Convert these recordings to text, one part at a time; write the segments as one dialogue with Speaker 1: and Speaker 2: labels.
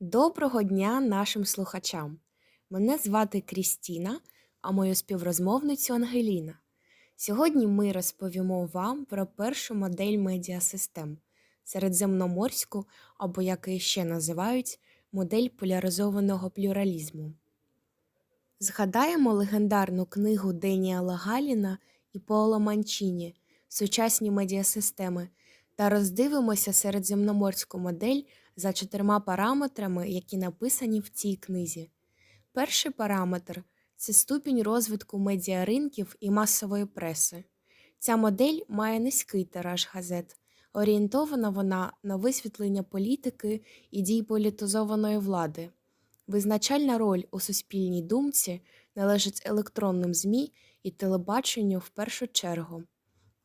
Speaker 1: Доброго дня нашим слухачам! Мене звати Крістіна, а мою співрозмовницю Ангеліна. Сьогодні ми розповімо вам про першу модель медіасистем середземноморську, або як її ще називають, модель поляризованого плюралізму. Згадаємо легендарну книгу Деніала Галіна і Паоло Манчіні Сучасні медіасистеми та роздивимося середземноморську модель за чотирма параметрами, які написані в цій книзі. Перший параметр це ступінь розвитку медіаринків і масової преси. Ця модель має низький тираж газет. Орієнтована вона на висвітлення політики і дій політизованої влади. Визначальна роль у суспільній думці належить електронним ЗМІ і телебаченню в першу чергу.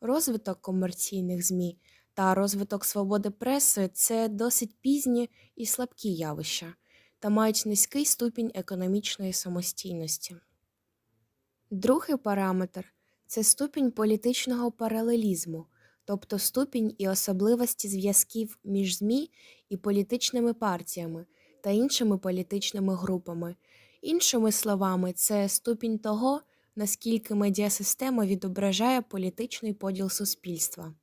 Speaker 1: Розвиток комерційних ЗМІ та розвиток свободи преси це досить пізні і слабкі явища та мають низький ступінь економічної самостійності. Другий параметр це ступінь політичного паралелізму, тобто ступінь і особливості зв'язків між ЗМІ і політичними партіями та іншими політичними групами. Іншими словами, це ступінь того, наскільки медіасистема відображає політичний поділ суспільства.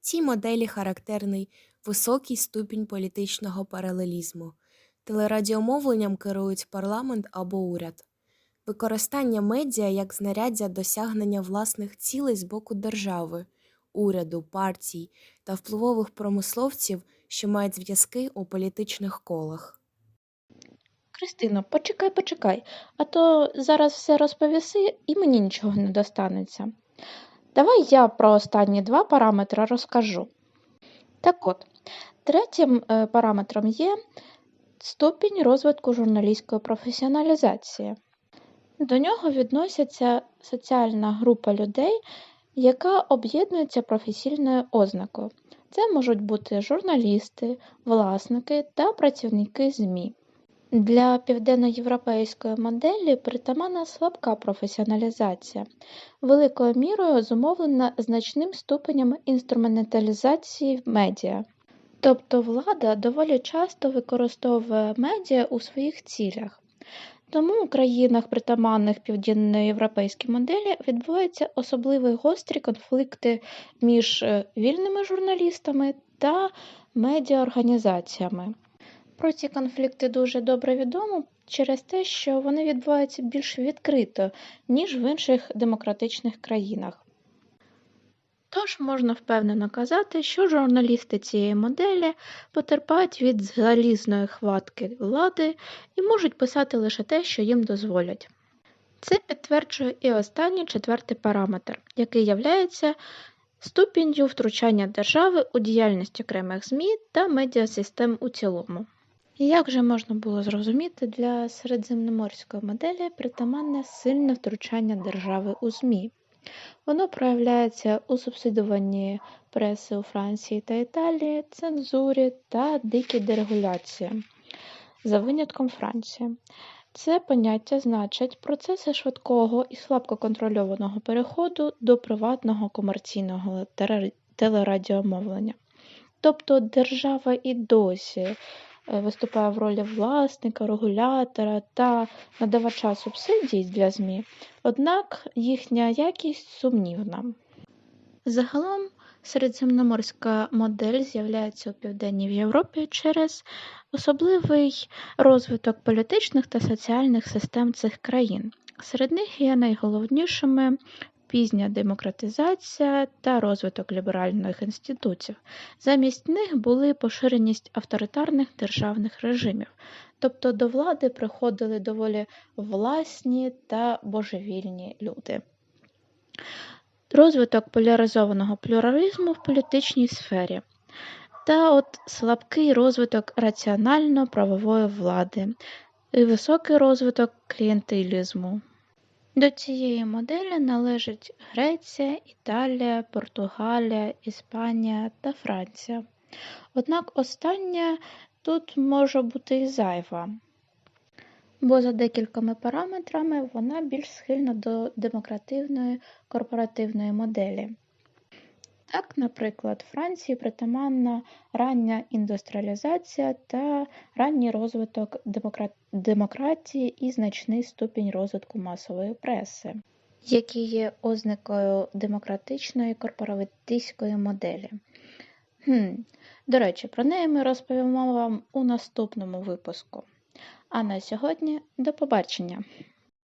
Speaker 1: Цій моделі характерний високий ступінь політичного паралелізму. Телерадіомовленням керують парламент або уряд. Використання медіа як знаряддя досягнення власних цілей з боку держави, уряду, партій та впливових промисловців, що мають зв'язки у політичних колах.
Speaker 2: Кристино, почекай, почекай, а то зараз все розповіси і мені нічого не достанеться. Давай я про останні два параметри розкажу. Так от, третім е, параметром є ступінь розвитку журналістської професіоналізації. До нього відноситься соціальна група людей, яка об'єднується професійною ознакою. Це можуть бути журналісти, власники та працівники ЗМІ. Для південноєвропейської моделі притаманна слабка професіоналізація, великою мірою зумовлена значним ступенем інструменталізації медіа. Тобто влада доволі часто використовує медіа у своїх цілях. Тому у країнах, притаманних південноєвропейській моделі, відбуваються особливо гострі конфлікти між е, вільними журналістами та медіаорганізаціями. Про ці конфлікти дуже добре відомо через те, що вони відбуваються більш відкрито, ніж в інших демократичних країнах. Тож можна впевнено казати, що журналісти цієї моделі потерпають від залізної хватки влади і можуть писати лише те, що їм дозволять. Це підтверджує і останній четвертий параметр, який являється ступінню втручання держави у діяльність окремих ЗМІ та медіасистем у цілому. Як вже можна було зрозуміти, для середземноморської моделі притаманне сильне втручання держави у ЗМІ. Воно проявляється у субсидуванні преси у Франції та Італії, цензурі та дикій дерегуляції, за винятком Франції. Це поняття значить процеси швидкого і слабко контрольованого переходу до приватного комерційного телерадіомовлення. Тобто держава і досі виступає в ролі власника, регулятора та надавача субсидій для ЗМІ, однак їхня якість сумнівна. Загалом середземноморська модель з'являється у Південній Європі через особливий розвиток політичних та соціальних систем цих країн. Серед них є найголовнішими пізня демократизація та розвиток ліберальних інститутів. Замість них були поширеність авторитарних державних режимів, тобто до влади приходили доволі власні та божевільні люди. Розвиток поляризованого плюралізму в політичній сфері. Та от слабкий розвиток раціонально-правової влади і високий розвиток клієнтилізму. До цієї моделі належать Греція, Італія, Португалія, Іспанія та Франція. Однак остання тут може бути і зайва, бо за декількома параметрами вона більш схильна до демокративної корпоративної моделі. Так, наприклад, Франції притаманна рання індустріалізація та ранній розвиток демокра- демократії і значний ступінь розвитку масової преси, які є ознакою демократичної корпоратистської моделі. Хм. До речі, про неї ми розповімо вам у наступному випуску. А на сьогодні до побачення!